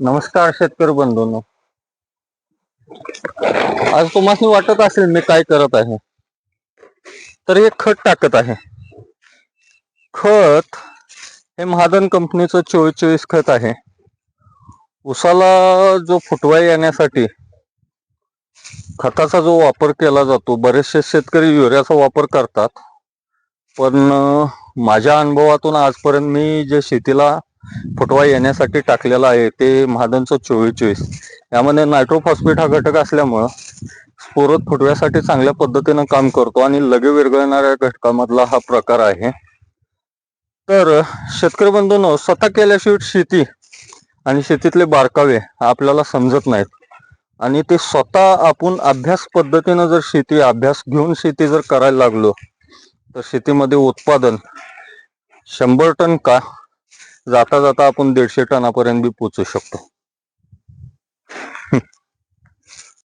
नमस्कार शेतकरी बंधूंनो. आज तुम्हाला वाटत असेल मी काय करत आहे. तर हे खत टाकत आहे. खत हे महादन कंपनीचं चोवीस चोवीस खत आहे. उसाला जो फुटवा येण्यासाठी खताचा जो वापर केला जातो बरेचसे शेतकरी युरियाचा वापर करतात. पण माझ्या अनुभवातून आजपर्यंत मी जे शेतीला फुटवा येण्यासाठी टाकलेला आहे ते महादनचं चोवीस चोवीस. यामध्ये नायट्रोफॉस्फेट हा घटक असल्यामुळं स्फोरत फुटव्यासाठी चांगल्या पद्धतीनं काम करतो आणि लगे विरघळणाऱ्या घटकामधला हा प्रकार आहे. तर शेतकरी बंधूंनो स्वतः केल्याशिवाय शेती आणि शेतीतले बारकावे आपल्याला समजत नाहीत. आणि ते स्वतः आपण अभ्यास पद्धतीनं जर शेती अभ्यास घेऊन शेती जर करायला लागलो तर शेतीमध्ये उत्पादन शंभर टन का जाता जाता आपण दीडशे टनापर्यंत बी पोचू शकतो.